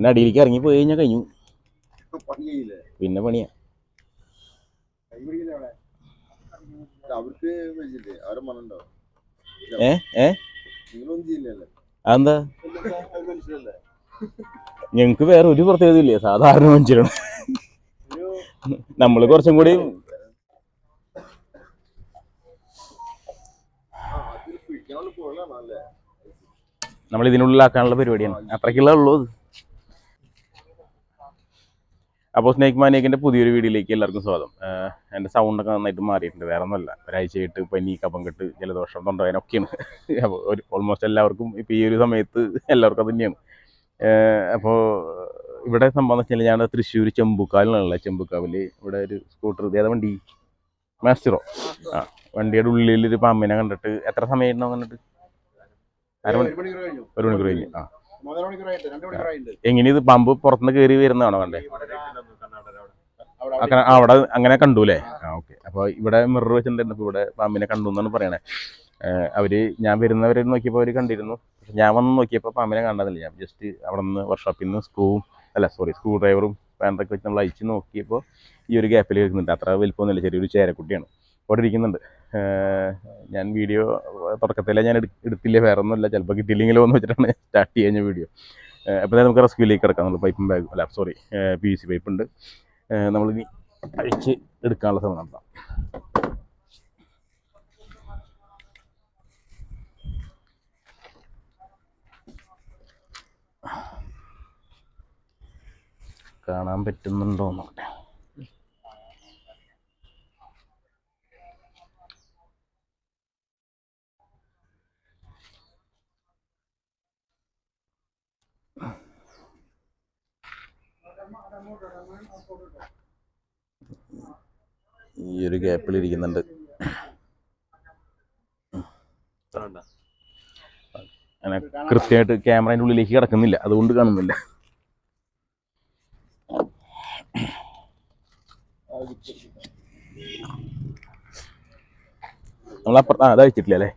പിന്നെ അടിയിലേക്ക് ഇറങ്ങി പോയി കഴിഞ്ഞാൽ കഴിഞ്ഞു. പിന്നെ പണിയാ. ഏ? ഏ? അതെന്താ? ഞങ്ങക്ക് വേറെ ഒരു പ്രത്യേകത ഇല്ലേ. സാധാരണ മനുഷ്യരാണ്. നമ്മൾ കുറച്ചും കൂടി നമ്മൾ ഇതിനുള്ളിലാക്കാനുള്ള പരിപാടിയാണ്. അത്രയ്ക്കുള്ള ഉള്ളൂ അപ്പോൾ സ്നേക്ക് മാനിയക്കിന്റെ പുതിയൊരു വീഡിയോയിലേക്ക് എല്ലാവർക്കും സ്വാഗതം. എന്റെ എന്റെ സൗണ്ടൊക്കെ നന്നായിട്ട് മാറിയിട്ടുണ്ട്. വേറെ ഒന്നുമല്ല. ഒരാഴ്ചയായിട്ട് പനി കപ്പം കെട്ട് ജലദോഷം തൊണ്ടവേനൊക്കെയാണ് അപ്പോൾ ഒരു ഓൾമോസ്റ്റ് എല്ലാവർക്കും ഇപ്പോൾ ഈ ഒരു സമയത്ത് എല്ലാവർക്കും അത് തന്നെയാണ്. അപ്പോൾ ഇവിടെ സംഭവം എന്ന് വെച്ചാൽ ഞാൻ തൃശ്ശൂർ ചെമ്പുക്കാലിലുള്ള ചെമ്പുക്കാവിൽ ഇവിടെ ഒരു സ്കൂട്ടർ ഇതേ ഏതാ വണ്ടി? മാസ്റ്ററോ? ആ വണ്ടിയുടെ ഉള്ളിൽ ഒരു പാമ്പിനെ കണ്ടിട്ട് എത്ര സമയമായിരുന്നു കണ്ടിട്ട് അരമണി ഒരു മണിക്കൂർ കഴിഞ്ഞ്. ആ. എങ്ങനെ ഇത് പമ്പ് പുറത്തുനിന്ന് കയറി വരുന്നതാണോ കണ്ടേ? അവിടെ അങ്ങനെ കണ്ടു അല്ലേ? ആ ഓക്കെ. അപ്പോൾ ഇവിടെ മിറർ വെച്ചിട്ടുണ്ടായിരുന്നു ഇപ്പോൾ ഇവിടെ പാമ്പിനെ കണ്ടു എന്നാണ് പറയണേ. അവർ ഞാൻ വരുന്നവരെ നോക്കിയപ്പോൾ അവർ കണ്ടിരുന്നു. പക്ഷെ ഞാൻ വന്ന് നോക്കിയപ്പോൾ പാമ്പിനെ കണ്ടതില്ല. ഞാൻ ജസ്റ്റ് അവിടെ നിന്ന് വർക്ക്ഷോപ്പിൽ നിന്ന് സ്ക്രൂവും അല്ല സോറി സ്ക്രൂ ഡ്രൈവറും പാന്റൊക്കെ വെച്ച് നമ്മൾ അയച്ച് നോക്കിയപ്പോൾ ഈ ഒരു ഗ്യാപ്പിൽ കേൾക്കുന്നുണ്ട്. അത്ര വലിപ്പമൊന്നുമില്ല. ചെറിയൊരു ചേരക്കുട്ടിയാണ്. അവിടെ ഇരിക്കുന്നുണ്ട്. ഞാൻ വീഡിയോ തുടക്കത്തിലെ ഞാൻ എടുത്തില്ല വേറെ ഒന്നുമില്ല ചിലപ്പോൾ കിട്ടിയില്ലെങ്കിലോ എന്ന് വെച്ചിട്ടാണ് സ്റ്റാർട്ട് ചെയ്യുന്ന വീഡിയോ. അപ്പോൾ നമുക്ക് റെസ്ക്യൂലേക്ക് കിടക്കാം. നമ്മൾ പൈപ്പും ബാഗ് അല്ല സോറി പി സി പൈപ്പ് ഉണ്ട്. നമ്മൾ ഇനി അഴിച്ച് എടുക്കാനുള്ള ശ്രമം നടത്താം. കാണാൻ പറ്റുന്നുണ്ടോ നോക്കട്ടെ. ഈ ഒരു ഗ്യാപ്പിൽ ഇരിക്കുന്നുണ്ട്. അങ്ങനെ കൃത്യമായിട്ട് ക്യാമറേന്റെ ഉള്ളിലേക്ക് കിടക്കുന്നില്ല. അതുകൊണ്ട് കാണുന്നില്ല. നമ്മൾ അപ്പുറത്ത് ആ അത് അഴിച്ചിട്ടില്ല അല്ലേ?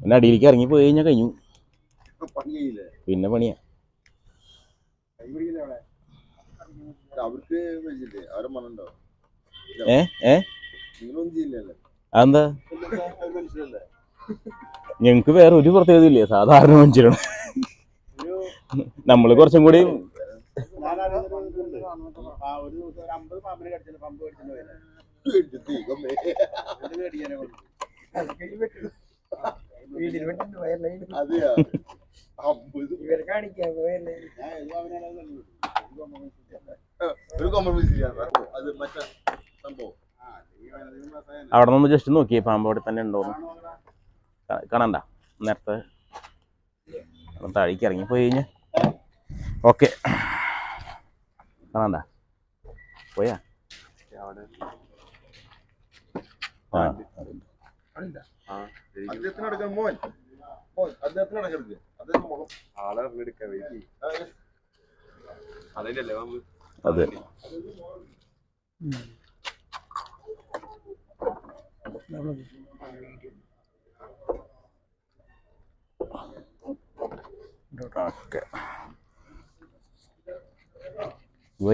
പിന്നെ അടിയിലേക്ക് ഇറങ്ങി പോയി കഴിഞ്ഞാൽ കഴിഞ്ഞു. പിന്നെ പണിയാ. അവർക്ക് ഏ? ഏ? അതെന്താ? ഞങ്ങക്ക് വേറെ ഒരു പ്രത്യേകത ഇല്ലേ. സാധാരണ മനുഷ്യരാണ്. നമ്മൾ കുറച്ചും കൂടി ആ ഒരു ഒരു അമ്പത് പാമ്പിനെ കടിച്ചിട്ട് പമ്പ് കടിച്ചിട്ട് അതെയാ. അത് മറ്റേ സംഭവം. അവിടെ നിന്ന് ജസ്റ്റ് നോക്കിയേ പാമ്പ് അവിടെ തന്നെ ഉണ്ടോന്ന്. കാണണ്ട. നേരത്തെ താഴേക്ക് ഇറങ്ങി പോയി കഴിഞ്ഞാ. ഓക്കെ. കാണണ്ട. പോയാ? ആ അദ്ദേഹത്തിന് അടക്കം മോൻ. മോൻ അതെ. ഓക്കെ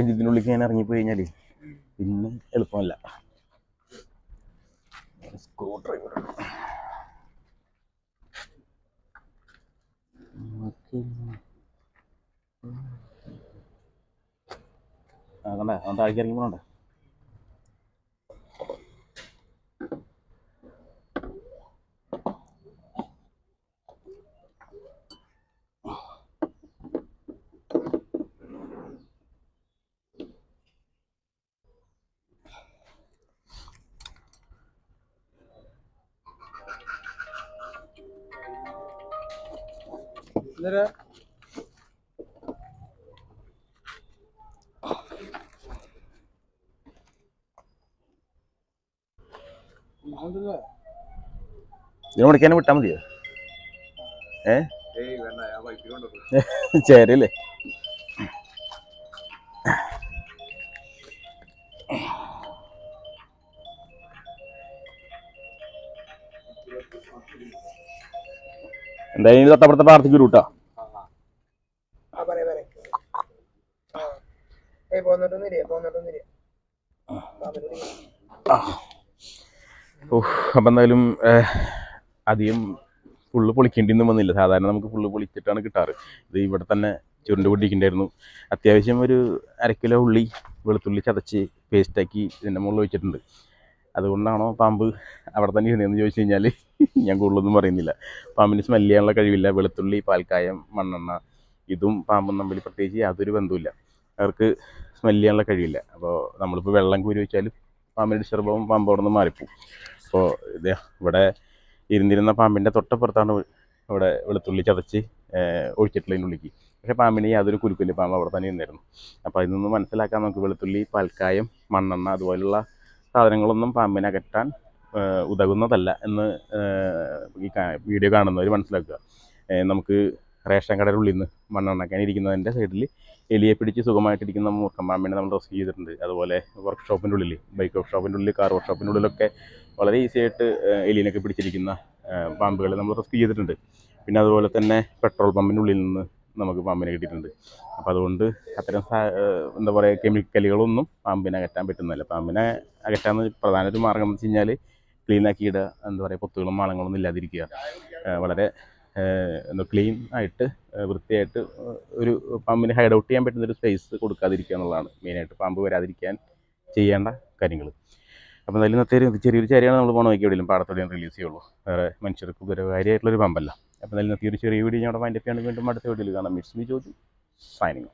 ഇതിനുള്ളിൽ ഞാൻ ഇറങ്ങിപ്പോയി കഴിഞ്ഞാലേ പിന്നെ എളുപ്പമല്ല. സ്ക്രൂ ഡ്രൈവർ കണ്ട? അവൻ താഴേക്ക് ഇറങ്ങി പോകണ്ട ഇതിനെ കേന വിട്ടാ മതിയോ? ഏ? ചേരല്ലേ എന്തായാലും തൊട്ടപ്പുറത്തെ പ്രാർത്ഥിക്കൂ കേട്ടോ അപ്പൊ എന്തായാലും അധികം ഫുള്ള് പൊളിക്കേണ്ടിയൊന്നും വന്നില്ല. സാധാരണ നമുക്ക് ഫുള്ള് പൊളിച്ചിട്ടാണ് കിട്ടാറ്. ഇത് ഇവിടെ തന്നെ ചുരുണ്ട് പൊട്ടിക്കുണ്ടായിരുന്നു. അത്യാവശ്യം ഒരു അരക്കിലോ ഉള്ളി വെളുത്തുള്ളി ചതച്ച് പേസ്റ്റാക്കി ഇതിന്റെ മുകളിൽ വെച്ചിട്ടുണ്ട്. അതുകൊണ്ടാണോ പാമ്പ് അവിടെ തന്നെ ഇരുന്നതെന്ന് ചോദിച്ചു കഴിഞ്ഞാൽ ഞാൻ കൂടുതലൊന്നും പറയുന്നില്ല. പാമ്പിന് സ്മെല്ല് ചെയ്യാനുള്ള കഴിവില്ല. വെളുത്തുള്ളി പാൽക്കായം മണ്ണെണ്ണ ഇതും പാമ്പും തമ്മിൽ പ്രത്യേകിച്ച് യാതൊരു ബന്ധവുമില്ല. അവർക്ക് സ്മെല്ല് ചെയ്യാനുള്ള കഴിവില്ല. അപ്പോൾ നമ്മളിപ്പോൾ വെള്ളം കൂരി വെച്ചാലും പാമ്പിന് ഡിസ്റ്റർബാവും പാമ്പ് അവിടെ നിന്ന് മാറിപ്പോവും. അപ്പോൾ ഇത് ഇവിടെ ഇരുന്നിരുന്ന പാമ്പിന്റെ തൊട്ടപ്പുറത്താണ് ഇവിടെ വെളുത്തുള്ളി ചതച്ച് ഒഴിച്ചിട്ടുള്ള ഒഴിച്ചിട്ടുള്ളതിന്റെ ഉള്ളിക്ക് പക്ഷേ പാമ്പിന് യാതൊരു കുലുക്കില്ല പാമ്പ് അവിടെ തന്നെ ഇരുന്നായിരുന്നു അപ്പോൾ അതിൽ നിന്ന് മനസ്സിലാക്കാൻ നമുക്ക് വെളുത്തുള്ളി പാൽക്കായം മണ്ണെണ്ണ അതുപോലുള്ള സാധനങ്ങളൊന്നും പാമ്പിനെ അകറ്റാൻ ഉതകുന്നതല്ല എന്ന് ഈ വീഡിയോ കാണുന്നവർ മനസ്സിലാക്കുക. നമുക്ക് റേഷൻ കടയുടെ ഉള്ളിൽ നിന്ന് മണ്ണെണ്ണക്കാൻ ഇരിക്കുന്നതിന്റെ സൈഡിൽ എലിയെ പിടിച്ച് സുഖമായിട്ടിരിക്കുന്ന മൂർഖം പാമ്പിനെ നമ്മൾ റെസ്ക്യൂ ചെയ്തിട്ടുണ്ട്. അതുപോലെ വർക്ക്ഷോപ്പിന്റെ ഉള്ളിൽ ബൈക്ക് വർക്ക്ഷോപ്പിന്റെ ഉള്ളിൽ കാർ വർക്ക്ഷോപ്പിന്റെ ഉള്ളിലൊക്കെ വളരെ ഈസി ആയിട്ട് എലിനൊക്കെ പിടിച്ചിരിക്കുന്ന പാമ്പുകളെ നമ്മൾ റെസ്ക്യൂ ചെയ്തിട്ടുണ്ട്. പിന്നെ അതുപോലെ തന്നെ പെട്രോൾ പമ്പിന്റെ ഉള്ളിൽ നിന്ന് നമുക്ക് പാമ്പിനെ കിട്ടിയിട്ടുണ്ട്. അപ്പോൾ അതുകൊണ്ട് അത്തരം എന്താ പറയുക കെമിക്കലുകളൊന്നും പാമ്പിനെ അകറ്റാൻ പറ്റുന്നില്ല. പാമ്പിനെ അകറ്റാൻ പ്രധാന ഒരു മാർഗം എന്ന് വെച്ച് കഴിഞ്ഞാൽ ക്ലീൻ ആക്കിയിടുക എന്താ പറയുക പൊത്തുകളും മാളങ്ങളൊന്നും ഇല്ലാതിരിക്കുക. വളരെ എന്താ ക്ലീൻ ആയിട്ട് വൃത്തിയായിട്ട് ഒരു പാമ്പിന് ഹൈഡ് ഔട്ട് ചെയ്യാൻ പറ്റുന്ന ഒരു സ്പേസ് കൊടുക്കാതിരിക്കുക എന്നുള്ളതാണ് മെയിനായിട്ട് പാമ്പ് വരാതിരിക്കാൻ ചെയ്യേണ്ട കാര്യങ്ങൾ അപ്പോൾ എന്തായാലും ഇന്നത്തെ ഒരു ചെറിയൊരു ചരിയാണ് നമ്മൾ പോകണം നോക്കി എവിടെയും പാടത്തോടെയും റിലീസ് ചെയ്യുള്ളൂ. വേറെ മനുഷ്യർക്ക് ഉപകാരമായിട്ടുള്ളൊരു പമ്പല്ല. അപ്പോൾ എന്തായാലും ഇന്നത്തെ ഒരു ചെറിയ വീഡിയോ ഞങ്ങളുടെ മൈൻഡ് ഒക്കെയാണ് വീണ്ടും അടുത്ത വീഡിയോയിൽ കാണാം. മിസ് മി ചോദിച്ചു സൈനിങ്